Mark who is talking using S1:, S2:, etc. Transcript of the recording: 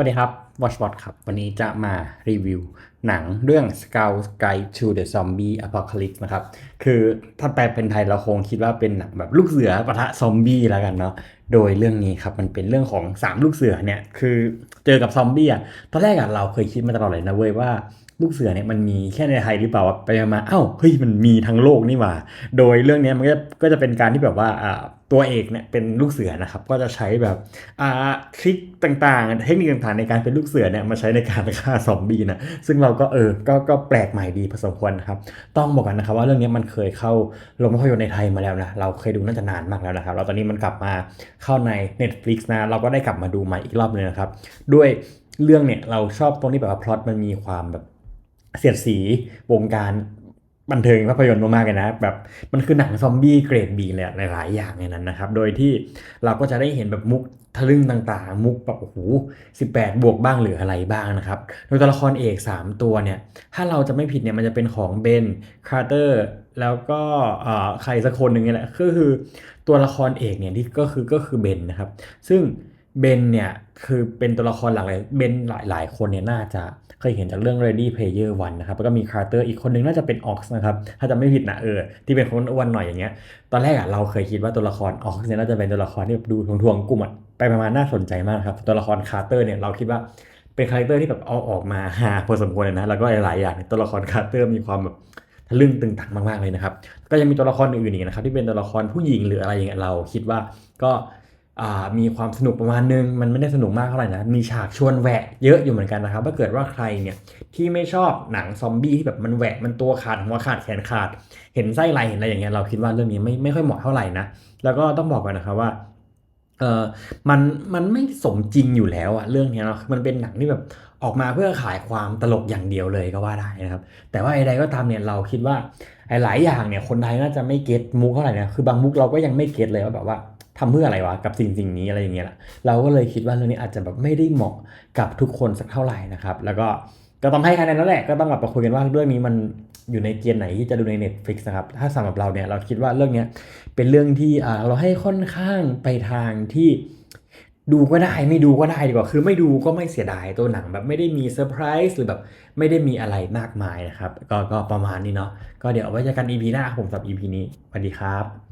S1: วัสดีครับ Watchbot ครับ วันนี้จะมารีวิวหนังเรื่อง Scout Guide to the Zombie Apocalypse นะครับ คือถ้าแปลเป็นไทยเราคงคิดว่าเป็นหนังแบบลูกเสือปะทะซอมบี้แล้วกันเนาะ โดยเรื่องนี้ครับมันเป็นเรื่องของ 3 ลูกเสือเนี่ย คือเจอกับซอมบี้อะ ตอนแรกอะเราเคยคิดมาตลอดเลยนะเว้ยว่าลูกเสือเนี่ยมันมีแค่ในไทยหรือเปล่าไปมาเอ้าเฮ้ยมันมีทั้งโลกนี่หว่า โดยเรื่องนี้มันก็ก็จะเป็นการที่แบบว่าตัวเอกเนี่ยเป็นลูกเสือนะครับก็จะใช้แบบอ่าทริคต่างๆ เทคนิคต่างๆ ในการเป็นลูกเสือเนี่ยมาใช้ในการฆ่าซอมบี้นะซึ่งเราก็เออก็ก็แปลกใหม่ดีพอสมควรนะครับ ต้องบอกกันนะครับว่าเรื่องนี้มันเคยเข้าลงภาพยนตร์ในไทยมาแล้วนะเราเคยดูน่าจะนานมากแล้วนะครับแล้วตอนนี้มันกลับมาเข้าใน Netflix นะเราก็ได้กลับมาดูใหม่อีกรอบนึงนะครับด้วยเรื่องเนี่ยเราชอบตรงที่แบบว่าพล็อตมันมีความแบบเสียดสีวงการ บันเทิงภาพยนตร์มากๆเลยนะแบบมันคือหนังซอมบี้เกรดบีเลยอะหลายๆอย่างในนั้นนะครับ โดยที่เราก็จะได้เห็นแบบมุกทะลึ่งต่างๆ มุกแบบโอ้โหสิบวกบ้างหรืออะไรบ้างนะครับ โดยตัวละครเอก 3 ตัวเนี่ย ถ้าเราจะไม่ผิดเนี่ยมันจะเป็นของเบนคาร์เตอร์แล้วก็อ่อใครสักคนหนึ่งนี่แหละก็คือตัวละครเอกเนี่ยที่ก็คือก็คือเบนนะครับ ซึ่ง เบนเนี่ยคือเป็นตัวละครหลักเลยเบนหลายๆคนเนี่ยน่าจะเคยเห็นจากเรื่อง Ready Player One นะครับแล้วก็มีคาร์เตอร์อีกคนนึงน่าจะเป็นออกซ์นะครับถ้าจะไม่ผิดนะเออที่เป็นคนอ้วนหน่อยอย่างเงี้ยตอนแรกอะเราเคยคิดว่าตัวละครออกซ์เนี่ยน่าจะเป็นตัวละครที่แบบดูทวงๆกลุ่มอะไปประมาณน่าสนใจมากครับตัวละครคาร์เตอร์เนี่ยเราคิดว่าเป็นคาแรคเตอร์ที่แบบเอาออกมาฮาพอสมควรเลยนะแล้วก็หลายๆอย่างตัวละครคาร์เตอร์มีความแบบทะลึ่งตึงตังมากๆเลยนะครับก็ยังมีตัวละครอื่นๆอีกนะครับที่เป็นตัวละครผู้หญิงหรืออะไรอย่างเงี้ยเราคิดว่าก็ มีความสนุกประมาณนึง มันไม่ได้สนุกมากเท่าไหร่นะ มีฉากชวนแหวะเยอะอยู่เหมือนกันนะครับ ถ้าเกิดว่าใครเนี่ยที่ไม่ชอบหนังซอมบี้ที่แบบมันแหวะมันตัวขาดหัวขาดแขนขาด เห็นไส้ไรเห็นอะไรอย่างเงี้ยเราคิดว่าเรื่องนี้ไม่ไม่ค่อยเหมาะเท่าไหร่นะ แล้วก็ต้องบอกกันนะครับว่าเออมันมันไม่สมจริงอยู่แล้วอะเรื่องนี้เนาะมันเป็นหนังที่แบบออกมาเพื่อขายความตลกอย่างเดียวเลยก็ว่าได้นะครับ แต่ว่าใดก็ตามเนี่ยเราคิดว่าหลายอย่างเนี่ยคนไทยน่าจะไม่เก็ตมุกเท่าไหร่นะคือบางมุกเราก็ยังไม่เก็ตเลยว่าแบบว่า ทำเพื่ออะไรวะกับสิ่งสิ่งนี้อะไรอย่างเงี้ยแหละเราก็เลยคิดว่าเรื่องนี้อาจจะแบบไม่ได้เหมาะกับทุกคนสักเท่าไหร่นะครับ แล้วก็ก็ต้องให้คะแนนแล้วแหละก็ต้องแบบมาคุยกันว่าเรื่องนี้มันอยู่ในเกณฑ์ไหนที่จะดูใน Netflix นะครับ ถ้าสำหรับเราเนี่ยเราคิดว่าเรื่องนี้เป็นเรื่องที่เราให้ค่อนข้างไปทางที่ดูก็ได้ไม่ดูก็ได้ดีกว่า คือไม่ดูก็ไม่เสียดายตัวหนังแบบไม่ได้มีเซอร์ไพรส์หรือแบบไม่ได้มีอะไรมากมายนะครับ ก็ก็ประมาณนี้เนาะก็เดี๋ยวเอาไว้เจอกัน EP หน้าผมสำหรับ EP นี้สวัสดีครับ